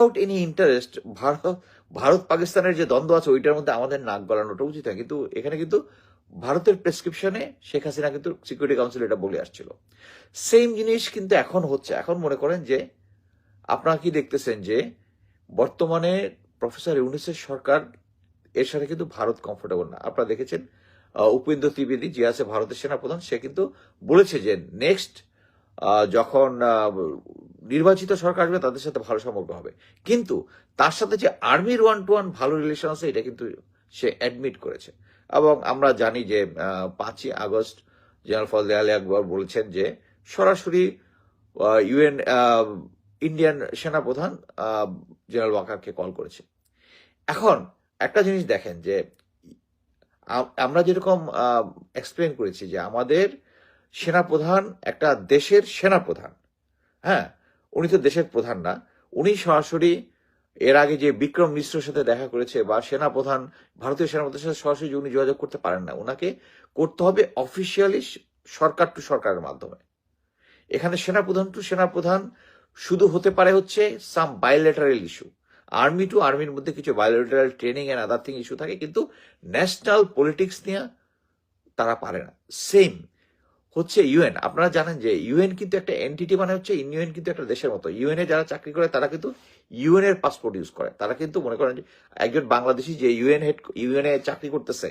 Without any interest Bharat Bharat পাকিস্তানের যে দ্বন্দ্ব আছে, ওইটার মধ্যে আমাদের নাক গলানোটা উচিত হয় কিন্তু এখানে কিন্তু ভারতের প্রেসক্রিপশনে শেখ হাসিনা কিন্তু সিকিউরিটি কাউন্সিল এটা বলে আসছিল। সেম জিনিস কিন্তু এখন হচ্ছে। এখন মনে করেন যে, আপনারা কি দেখতেছেন যে, বর্তমানে প্রফেসর ইউনিসের সরকার এর সাথে কিন্তু ভারত কমফোর্টেবল না। আপনারা দেখেছেন উপেন্দ্র ত্রিবেদী যে আছে ভারতের সেনাপ্রধান, সে কিন্তু বলেছে যে নেক্সট যখন নির্বাচিত সরকার আসবে, তাদের সাথে ভালো সম্পর্ক হবে। কিন্তু তার সাথে যে আর্মির ওয়ান টু ওয়ান ভালো রিলেশন আছে, এটা কিন্তু সে অ্যাডমিট করেছে। এবং আমরা জানি যে পাঁচই আগস্ট জেনারেল ফজলে আলী আকবর বলেছেন যে, সরাসরি ইউএন ইন্ডিয়ান সেনাপ্রধান জেনারেল ওয়াকারকে কল করেছে। এখন একটা জিনিস দেখেন যে আমরা যেরকম এক্সপ্লেন করেছি যে আমাদের সেনাপ্রধান একটা দেশের সেনাপ্রধান হ্যাঁ? উনি তো দেশের প্রধান না। উনি সরাসরি এর আগে যে বিক্রম মিশ্রের সাথে দেখা করেছে বা সেনাপ্রধান, ভারতীয় সেনাপ্রধানের সাথে সরাসরি উনি যোগাযোগ করতে পারেন না ওনাকে করতে হবে অফিসিয়ালি সরকার টু সরকারের মাধ্যমে। এখানে সেনাপ্রধান টু সেনাপ্রধান শুধু হতে পারে হচ্ছে some bilateral issue army to আর্মির মধ্যে কিছু bilateral training and other thing issue থাকে, কিন্তু ন্যাশনাল পলিটিক্স নিয়ে তারা পারে না। সেম হচ্ছে ইউএন। আপনারা জানেন যে ইউএন কিন্তু একটা এন্টিটি মানে হচ্ছে ইউএন কিন্তু একটা দেশের মতো। ইউএন এ যারা চাকরি করে, তারা কিন্তু ইউএন এর পাসপোর্ট ইউজ করে। তারা কিন্তু মনে করেন যে একজন বাংলাদেশি যে ইউএন হেড ইউএন এ চাকরি করতেছে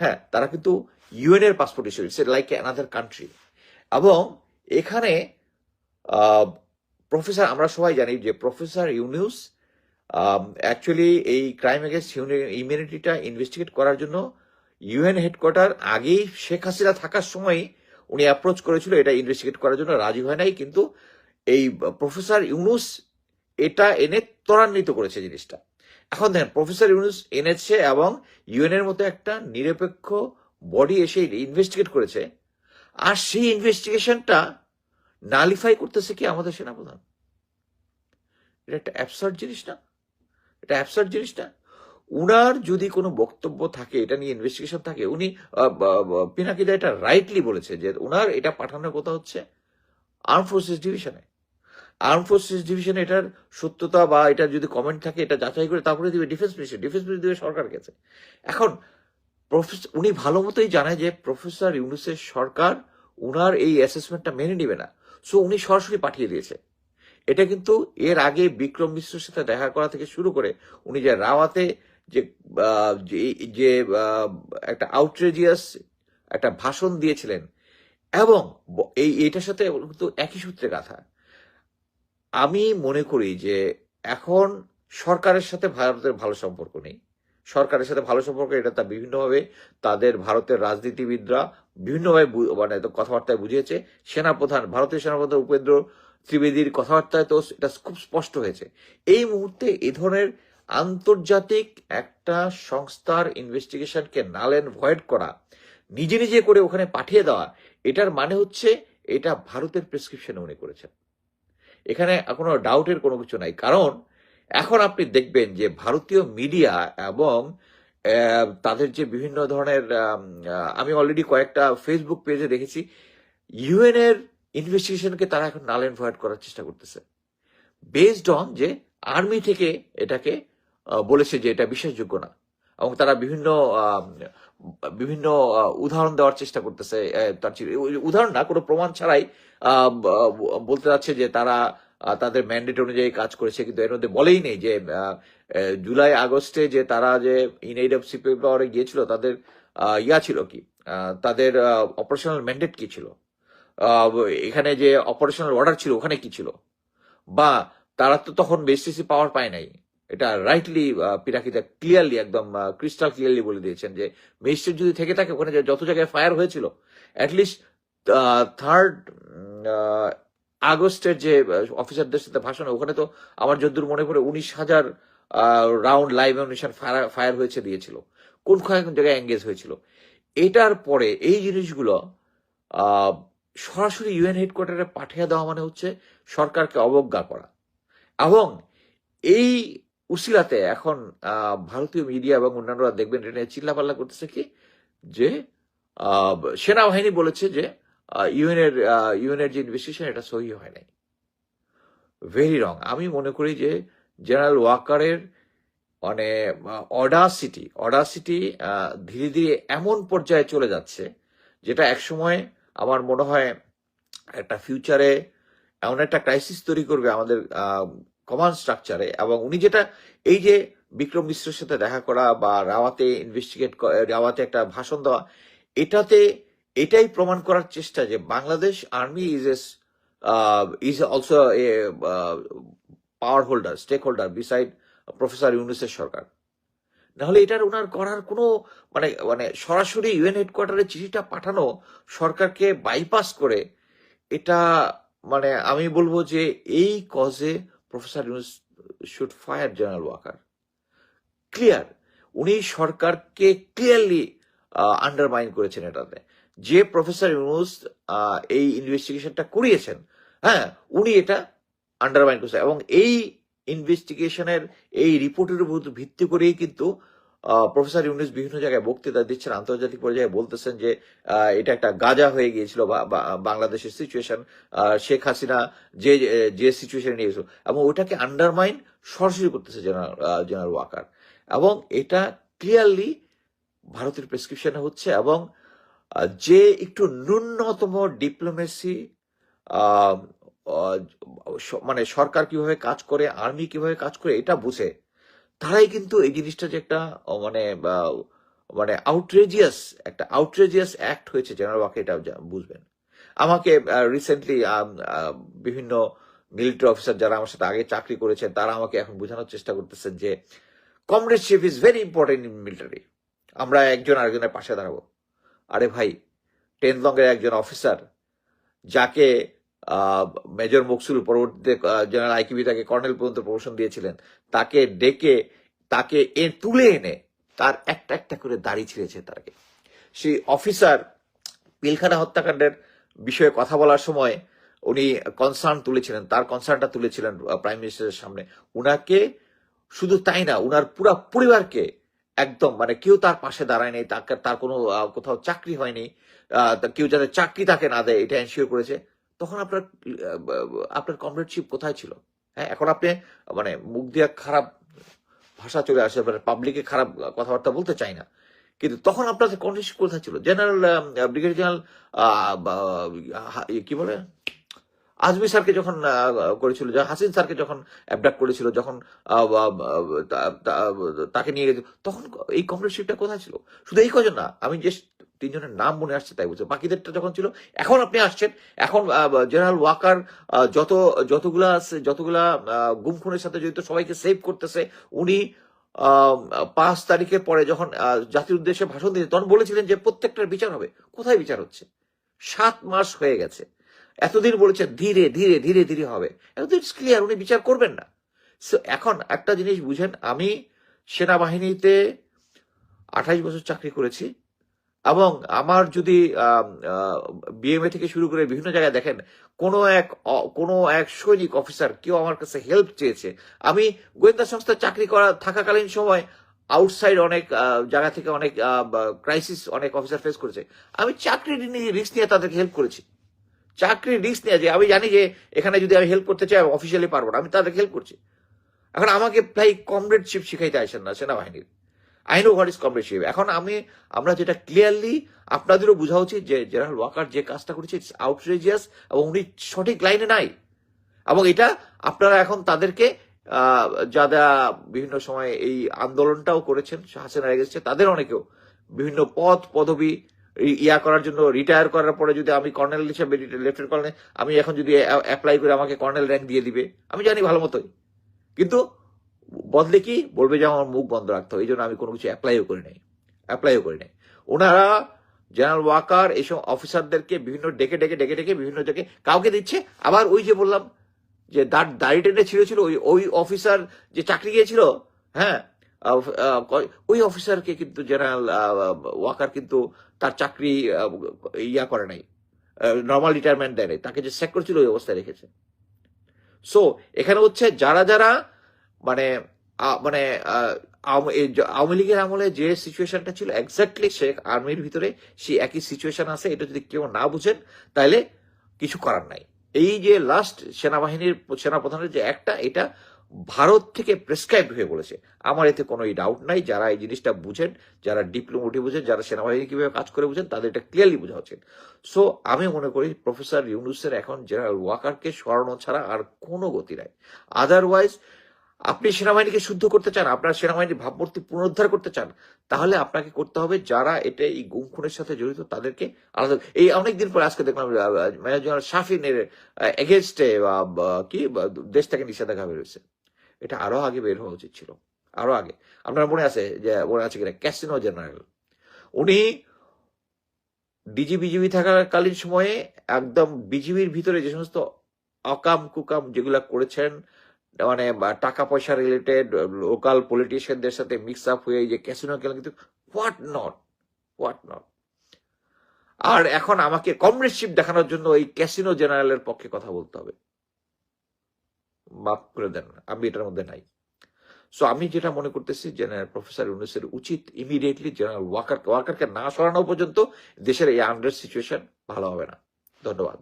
হ্যাঁ তারা কিন্তু ইউএন এর passport issue it's like another country এবং এখানে প্রফেসর আমরা সবাই জানি যে প্রফেসর ইউনিউস অ্যাকচুয়ালি এই ক্রাইম এগেন্স্ট ইমিউনিটিটা ইনভেস্টিগেট করার জন্য ইউএন হেডকোয়ার্টার আগেই শেখ হাসিনা থাকার সময় উনি অ্যাপ্রোচ করেছিল, এটা ইনভেস্টিগেট করার জন্য রাজি হয় নাই, কিন্তু এই প্রফেসর ইউনুস এটা এনে ত্বরান্বিত করেছে জিনিসটা। এখন দেখেন প্রফেসর ইউনুস এনেছে এবং ইউএন এর মতো একটা নিরপেক্ষ বডি এসে ইনভেস্টিগেট করেছে, আর সেই ইনভেস্টিগেশনটা নালিফাই করতেছে কি আমাদের সেনাপ্রধান? এটা একটা অ্যাবসার্ড জিনিস না? এটা অ্যাবসার্ড জিনিস না? উনার যদি কোনো বক্তব্য থাকে, এটা নিয়ে ইনভেস্টিগেশন থাকে, উনি পিনাকিদা এটা রাইটলি বলেছে যে উনার এটা পাঠানোর কথা হচ্ছে আর্ম ফোর্সেস ডিভিশনে আর্ম ফোর্সেস ডিভিশনে এটার সত্যতা বা এটা যদি কমেন্ট থাকে, এটা যাচাই করে তারপরে দিবে ডিফেন্স মিনিস্টার ডিফেন্স মিনিস্টার দিবে সরকার কাছে। এখন প্রফেসর উনি ভালো মতোই জানে যে প্রফেসর ইউনুসের সরকার উনার এই অ্যাসেসমেন্টটা মেনে নিবে না। সো উনি সরাসরি পাঠিয়ে দিয়েছে। এটা কিন্তু এর আগে বিক্রম মিশ্রের সাথে দেখা করা থেকে শুরু করে উনি যে রাওয়াতে যে যে- একটা আউটরেজিয়াস একটা ভাষণ দিয়েছিলেন এবং এই, এটার সাথে কিন্তু একই সূত্রে গাথা। আমি মনে করি যে এখন সরকারের সাথে ভারতের ভালো সম্পর্ক নেই। সরকারের সাথে ভালো সম্পর্ক এটা তা বিভিন্নভাবে তাদের ভারতের রাজনীতিবিদরা বিভিন্নভাবে মানে কথাবার্তায় বুঝিয়েছে। সেনাপ্রধান, ভারতীয় সেনাপ্রধান উপেন্দ্র ত্রিবেদীর কথাবার্তায় তো এটা খুব স্পষ্ট হয়েছে। এই মুহূর্তে এ ধরনের আন্তর্জাতিক একটা সংস্থার ইনভেস্টিগেশনকে নাল অ্যান্ড ভয়েড করা, নিজে নিজে করে ওখানে পাঠিয়ে দেওয়া, এটার মানে হচ্ছে এটা ভারতের প্রেসক্রিপশনে উনি করেছেন। এখানে কোনো ডাউটের কোনো কিছু নাই। কারণ এখন আপনি দেখবেন যে ভারতীয় মিডিয়া এবং তাদের যে বিভিন্ন ধরনের, আমি অলরেডি কয়েকটা ফেসবুক পেজে দেখেছি ইউএন এর ইনভেস্টিগেশনকে তারা এখন নাল ভয়েড করার চেষ্টা করতেছে। বেসড অন যে আর্মি থেকে এটাকে বলেছে যে এটা বিশ্বাসযোগ্য না। এবং তারা বিভিন্ন বিভিন্ন উদাহরণ দেওয়ার চেষ্টা করতেছে তার উদাহরণ না, কোনো প্রমাণ ছাড়াই বলতে যাচ্ছে যে তারা তাদের ম্যান্ডেট অনুযায়ী কাজ করেছে, কিন্তু এর মধ্যে বলেই নেই যে জুলাই, আগস্টে যে তারা যে ইন এইড অফ পাওয়ারে গিয়েছিল, তাদের ইয়া ছিল কি? তাদের অপারেশনাল ম্যান্ডেট কি ছিল? এখানে যে অপারেশনাল অর্ডার ছিল, ওখানে কি ছিল? বা তারা তো তখন বেসিসি পাওয়ার পায় নাই। এটা রাইটলি পিরাকিদা ক্লিয়ারলি একদম ক্রিস্টাল ক্লিয়ারলি বলে দিয়েছেন যে ম্যাজিস্ট্রেট যদি থেকে থাকে, ওখানে যত জায়গায় ফায়ার হয়েছিল অ্যাটলিস্ট থার্ড আগস্টের যে অফিসারদের সাথে ভাষণ, ওখানে তো আমার যদ্দূর মনে পড়ে উনিশ হাজার রাউন্ড লাইভ অ্যামিনেশন ফায়ার হয়েছে দিয়েছিল। কোন কোন জায়গায় এঙ্গেজ হয়েছিল। এটার পরে এই জিনিসগুলো সরাসরি ইউএন হেডকোয়ার্টারে পাঠিয়ে দেওয়া মানে হচ্ছে সরকারকে অবজ্ঞা করা। এবং এই উসিলাতে এখন ভারতীয় মিডিয়া এবং অন্যান্যরা দেখবেন এটা নিয়ে চিল্লাপাল্লা করতেছে কি? যে সেনাবাহিনী বলেছে যে ইউএন এর ইউএন এর যে ইনভেস্টিগেশন এটা সহি হয় নাই। ভেরি রং আমি মনে করি যে জেনারেল ওয়াকারের মানে অডাসিটি অডাসিটি ধীরে ধীরে এমন পর্যায়ে চলে যাচ্ছে, যেটা একসময় আমার মনে হয় একটা ফিউচারে এমন একটা ক্রাইসিস তৈরি করবে আমাদের কমান্ড স্ট্রাকচারে এবং উনি যেটা, এই যে বিক্রম মিশ্রের সাথে দেখা করা বা রাওয়াতে ইনভেস্টিগেট রাওয়াতে একটা ভাষণ দেওয়া, এটাতে, এটাই প্রমাণ করার চেষ্টা যে Bangladesh army is a is also a power holder stake holder beside professor ইউনুসের সরকার। নাহলে এটার ওনার করার কোনো মানে মানে সরাসরি ইউএন হেডকোয়ার্টারে চিঠিটা পাঠানো সরকারকে বাইপাস করে, এটা মানে আমি বলব যে এই কজে professor Yunus should fire general Waqar clear উনি সরকারকে ক্লিয়ারলি আন্ডারমাইন করেছেন এটাতে। যে প্রফেসর ইউনুস এই ইনভেস্টিগেশনটা করিয়েছেন হ্যাঁ উনি এটা আন্ডারমাইন করেছেন। এবং এই ইনভেস্টিগেশনের এই রিপোর্টের উপর ভিত্তি করেই কিন্তু প্রফেসর ইউনুস বিভিন্ন জায়গায় বক্তৃতা দিচ্ছেন, আন্তর্জাতিক পর্যায়ে বলতেছেন যে এটা একটা গাজা হয়ে গিয়েছিল বাংলাদেশের সিচুয়েশন শেখ হাসিনা যে যে সিচুয়েশনে নিয়ে গেছিল এবং ওটাকে আন্ডারমাইন সরাসরি করতেছে জেনারেল জেনারেল ওয়াকার। এবং এটা ক্লিয়ারলি ভারতের প্রেসক্রিপশনে হচ্ছে এবং যে একটু ন্যূনতম ডিপ্লোমেসি মানে সরকার কীভাবে কাজ করে আর্মি কীভাবে কাজ করে, এটা বুঝে। তারাই কিন্তু এই জিনিসটা যে একটা মানে মানে আউটরেজিয়াস একটা আউটরেজিয়াস অ্যাক্ট হয়েছে জেনারেল ওয়াকে এটা বুঝবেন। আমাকে রিসেন্টলি বিভিন্ন মিলিটারি অফিসার যারা আমার সাথে আগে চাকরি করেছেন, তারা আমাকে এখন বোঝানোর চেষ্টা করতেছেন যে comradeship is very important in military আমরা একজন আরেকজনের পাশে দাঁড়াবো। আরে ভাই টেন লঙ্গের একজন অফিসার যাকে মেজর মকসুল পরবর্তীতে জেনারেল আইকিবি তাকে কর্নেল পর্যন্ত প্রমোশন দিয়েছিলেন। তাকে ডেকে, তাকে এ, তুলে এনে তার একটা একটা করে দাড়ি ছিঁড়েছে তাকে। সেই অফিসার পিলখানা হত্যাকাণ্ডের বিষয়ে কথা বলার সময় উনি কনসার্ন তুলেছিলেন, তার কনসার্নটা তুলেছিলেন প্রাইম মিনিস্টারের সামনে। উনাকে শুধু তাই না, উনার পুরা পরিবারকে একদম মানে কেউ তার পাশে দাঁড়ায় নেই, তাকে, তার কোনো কোথাও চাকরি হয়নি কেউ যাতে চাকরি তাকে না দেয়, এটা এনশিওর করেছে। তখন আপনার আপনার কমরেডশিপ কোথায় ছিল? হ্যাঁ এখন আপনি মানে মুখ দিয়ে খারাপ ভাষা চলে আসে মানে পাবলিকে খারাপ কথাবার্তা বলতে চাই না। কিন্তু তখন আপনাদের কন্ডিশন কোথায় ছিল? জেনারেল ব্রিগেডিয়ার জেনারেল কি বলে? আজমি স্যারকে যখন করেছিল হাসিন স্যারকে যখন অ্যাবডাক্ট করেছিল, যখন তাকে নিয়ে গেছে, তখন এই কমরেডশিপটা কোথায় ছিল? শুধু এই কজন না, আমি যে তিনজনের নাম মনে আসছে তাই বলছি। বাকিদেরটা যখন ছিল এখন আপনি আসছেন এখন জেনারেল ওয়াকার যত যতগুলা যতগুলা গুম খুনের সাথে জড়িত সবাইকে সেভ করতেছে। উনি পাঁচ তারিখের পরে যখন জাতির উদ্দেশ্যে ভাষণ দিয়েছে তখন বলেছিলেন যে প্রত্যেকটার বিচার হবে। কোথায় বিচার হচ্ছে? সাত মাস হয়ে গেছে। এতদিন বলেছেন ধীরে ধীরে ধীরে ধীরে হবে। এতদিন ক্লিয়ার উনি বিচার করবেন না। So, এখন একটা জিনিস বুঝেন আমি সেনাবাহিনীতে আঠাইশ বছর চাকরি করেছি। এবং আমার যদি বিএমএ থেকে শুরু করে বিভিন্ন জায়গায় দেখেন, কোনো এক কোনো এক সৈনিক অফিসার কেউ আমার কাছে হেল্প চেয়েছে। আমি গোয়েন্দা সংস্থায় চাকরি করা, থাকাকালীন সময় আউটসাইড অনেক জায়গা থেকে অনেক ক্রাইসিস অনেক অফিসার ফেস করেছে। আমি চাকরি নিয়ে রিস্ক নিয়ে তাদেরকে হেল্প করেছি। চাকরি রিস্ক নিয়ে যে, আমি জানি যে, এখানে যদি আমি হেল্প করতে চাই অফিসিয়ালি পারব না, আমি তাদেরকে হেল্প করছি। এখন আমাকে প্রায় কমরেডশিপ শিখাইতে আসেন না সেনাবাহিনীর। I know what is comradeship এখন আমি, আমরা যেটা ক্লিয়ারলি আপনাদেরও বোঝা উচিত যে জেনারেল ওয়াকার যে কাজটা করেছে ইটস আউটরেজিয়াস এবং উনি সঠিক লাইনে নাই। এবং এটা আপনারা এখন তাদেরকে যারা বিভিন্ন সময় এই আন্দোলনটাও করেছেন, হাসিনা এগেছে তাদের অনেকেও বিভিন্ন পদ পদবি ইয়া করার জন্য রিটায়ার করার পরে যদি আমি কর্নেল হিসেবে লেফটেন্ট কর্নেল, আমি এখন যদি অ্যাপ্লাই করে আমাকে কর্নেল র্যাঙ্ক দিয়ে দিবে, আমি জানি ভালো মতোই। কিন্তু বদলে কি? বলবে যে আমার মুখ বন্ধ রাখতে হবে। এই জন্য আমি কোনো কিছু অ্যাপ্লাইও করি নাই। অ্যাপ্লাইও করি নাই। ওনারা জেনারেল ওয়াকার এইসব অফিসারদেরকে বিভিন্ন ডেকে ডেকে ডেকে ডেকে বিভিন্ন জায়গায় কাউকে দিচ্ছে। আবার ওই যে বললাম যে দাঁড় দাড়ি টেনে ছিঁড়েছিল ওই ওই অফিসার যে চাকরি গিয়েছিল হ্যাঁ? ওই অফিসারকে কিন্তু জেনারেল ওয়াকার কিন্তু তার চাকরি ইয়া করে নাই। নর্মাল রিটায়ারমেন্ট দেয় নাই। তাকে যে স্যাক করেছিল ওই অবস্থায় রেখেছে। সো এখানে হচ্ছে যারা যারা মানে মানে আওয়ামী লীগের আমলে যে সিচুয়েশনটা ছিল এক্স্যাক্টলি সে আর্মির ভিতরে সেই একই সিচুয়েশন আছে। এটা যদি কেউ না বুঝেন তাহলে কিছু করার নাই। এই যে লাস্ট সেনাবাহিনীর সেনাপ্রধানের যে একটা, এটা ভারত থেকে প্রেসক্রাইব হয়ে বলেছে। আমার এতে কোনো ডাউট নাই। যারা এই জিনিসটা বুঝেন, যারা ডিপ্লোমেটি বুঝেন, যারা সেনাবাহিনী কীভাবে কাজ করে বুঝেন, তাদের এটা ক্লিয়ারলি বোঝা উচিত। সো আমি মনে করি প্রফেসর ইউনুসের এখন জেনারেল ওয়াকারকে সরানো ছাড়া আর কোনো গতি নাই। আদারওয়াইজ আপনি সেনাবাহিনীকে শুদ্ধ করতে চান, আপনার সেনাবাহিনীর ভাবমূর্তি পুনরুদ্ধার করতে চান, তাহলে আপনাকে করতে হবে যারা এটা এই গুম খুনের সাথে জড়িত, তাদেরকে আলাদা এই অনেকদিন পরে আজকে দেখলাম মেজর জেনারেল শাফিনের এগেনস্টে কি দেশ থেকে নিষেধাজ্ঞা বেরোচ্ছে এটা আরও আগে বের হওয়া উচিত ছিল। আরও আগে। আপনার মনে আছে যে, মনে আছে কিনা? Casino general. উনি ডিজি বিজিবি থাকাকালীন সময়ে একদম বিজিবির ভিতরে যে সমস্ত অকাম কুকাম যেগুলা করেছেন মানে টাকা পয়সা রিলেটেড লোকাল পলিটিশিয়ানদের সাথে মিক্স আপ হয়ে যে ক্যাসিনো খেলেন কিন্তু হোয়াট নট হোয়াট নট আর এখন আমাকে কমরেডশিপ দেখানোর জন্য এই ক্যাসিনো জেনারেলের পক্ষে কথা বলতে হবে। মাফ করে দেন, আমি এটার মধ্যে নাই। সো আমি যেটা মনে করতেছি জেনারেল প্রফেসর ইউনুসের উচিত ইমিডিয়েটলি জেনারেল ওয়াকার ওয়াকারকে না সরানো পর্যন্ত দেশের এই আন্ডার সিচুয়েশন ভালো হবে না। ধন্যবাদ।